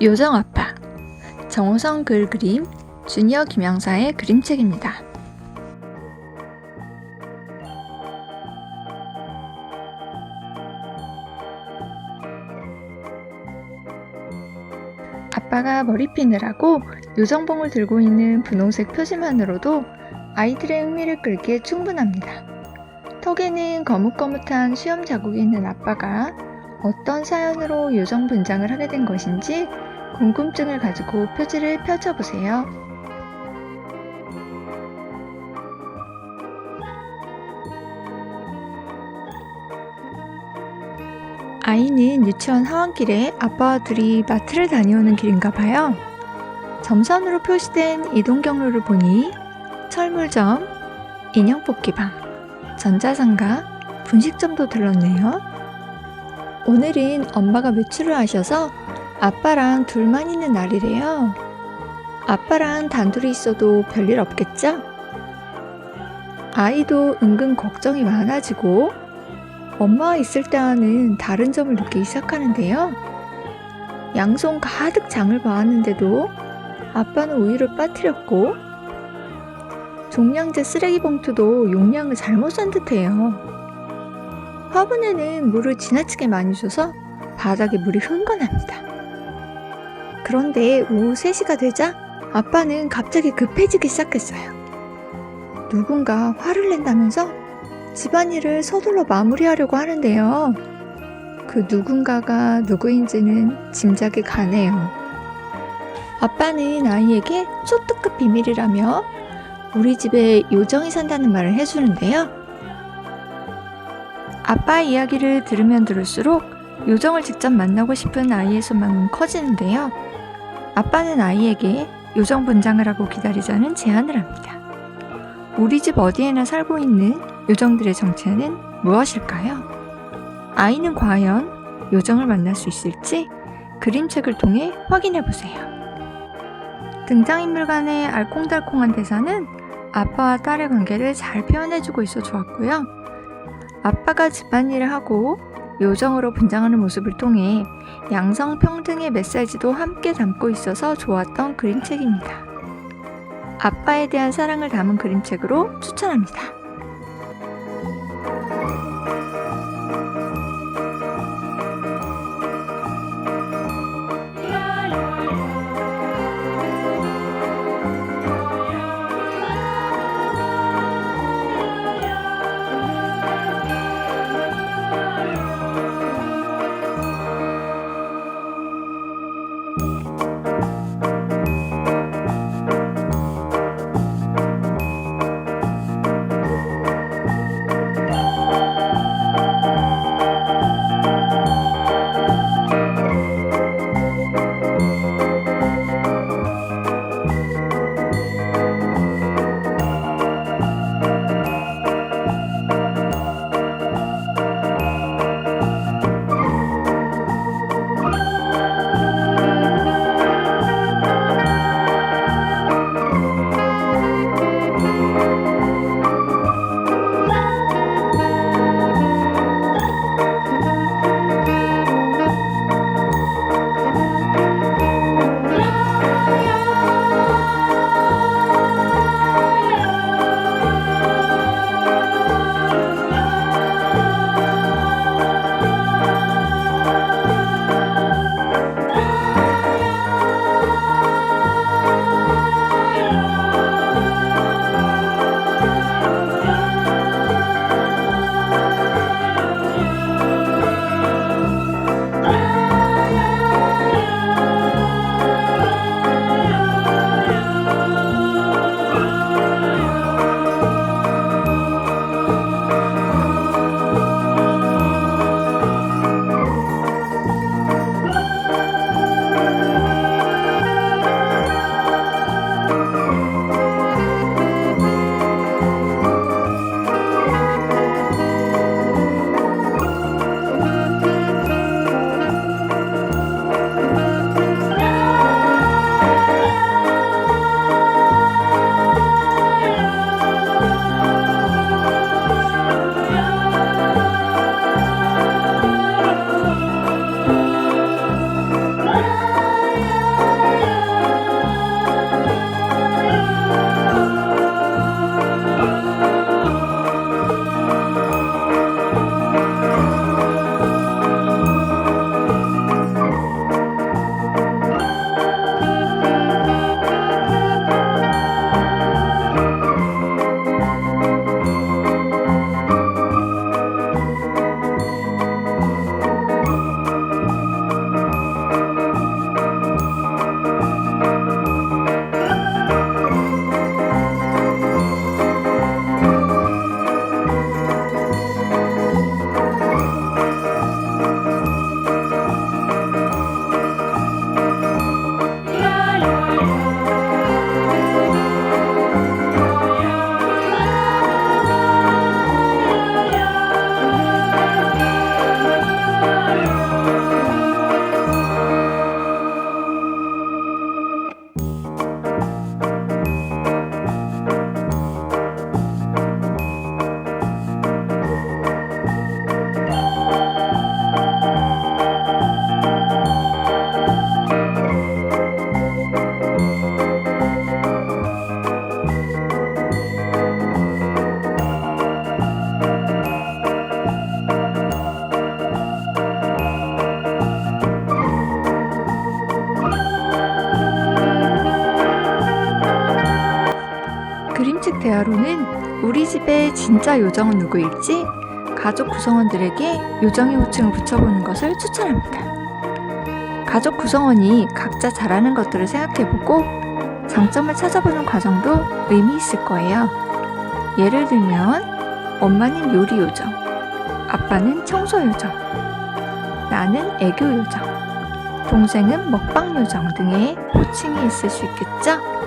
요정 아빠 정호성 글 그림 주니어 김영사의 그림책입니다. 아빠가 머리핀을 하고 요정봉을 들고 있는 분홍색 표지만으로도 아이들의 흥미를 끌기에 충분합니다. 턱에는 거뭇거뭇한 수염 자국이 있는 아빠가 어떤 사연으로 요정 분장을 하게 된 것인지 궁금증을 가지고 표지를 펼쳐보세요. 아이는 유치원 하원길에 아빠와 둘이 마트를 다녀오는 길인가 봐요. 점선으로 표시된 이동 경로를 보니 철물점, 인형 뽑기방, 전자상가, 분식점도 들렀네요. 오늘은 엄마가 외출을 하셔서 아빠랑 둘만 있는 날이래요. 아빠랑 단둘이 있어도 별일 없겠죠? 아이도 은근 걱정이 많아지고 엄마와 있을 때와는 다른 점을 느끼기 시작하는데요. 양손 가득 장을 봐왔는데도 아빠는 우유를 빠뜨렸고 종량제 쓰레기 봉투도 용량을 잘못 산 듯해요. 화분에는 물을 지나치게 많이 줘서 바닥에 물이 흥건합니다. 그런데 오후 3시가 되자 아빠는 갑자기 급해지기 시작했어요. 누군가 화를 낸다면서 집안일을 서둘러 마무리하려고 하는데요. 그 누군가가 누구인지는 짐작이 가네요. 아빠는 아이에게 초특급 비밀이라며 우리 집에 요정이 산다는 말을 해주는데요. 아빠의 이야기를 들으면 들을수록 요정을 직접 만나고 싶은 아이의 소망은 커지는데요. 아빠는 아이에게 요정 분장을 하고 기다리자는 제안을 합니다. 우리 집 어디에나 살고 있는 요정들의 정체는 무엇일까요? 아이는 과연 요정을 만날 수 있을지 그림책을 통해 확인해 보세요. 등장인물 간의 알콩달콩한 대사는 아빠와 딸의 관계를 잘 표현해주고 있어 좋았고요. 아빠가 집안일을 하고 요정으로 분장하는 모습을 통해 양성평등의 메시지도 함께 담고 있어서 좋았던 그림책입니다. 아빠에 대한 사랑을 담은 그림책으로 추천합니다. 우리 집의 진짜 요정은 누구일지 가족 구성원들에게 요정의 호칭을 붙여보는 것을 추천합니다. 가족 구성원이 각자 잘하는 것들을 생각해보고 장점을 찾아보는 과정도 의미 있을 거예요. 예를 들면 엄마는 요리 요정, 아빠는 청소 요정, 나는 애교 요정, 동생은 먹방 요정 등의 호칭이 있을 수 있겠죠?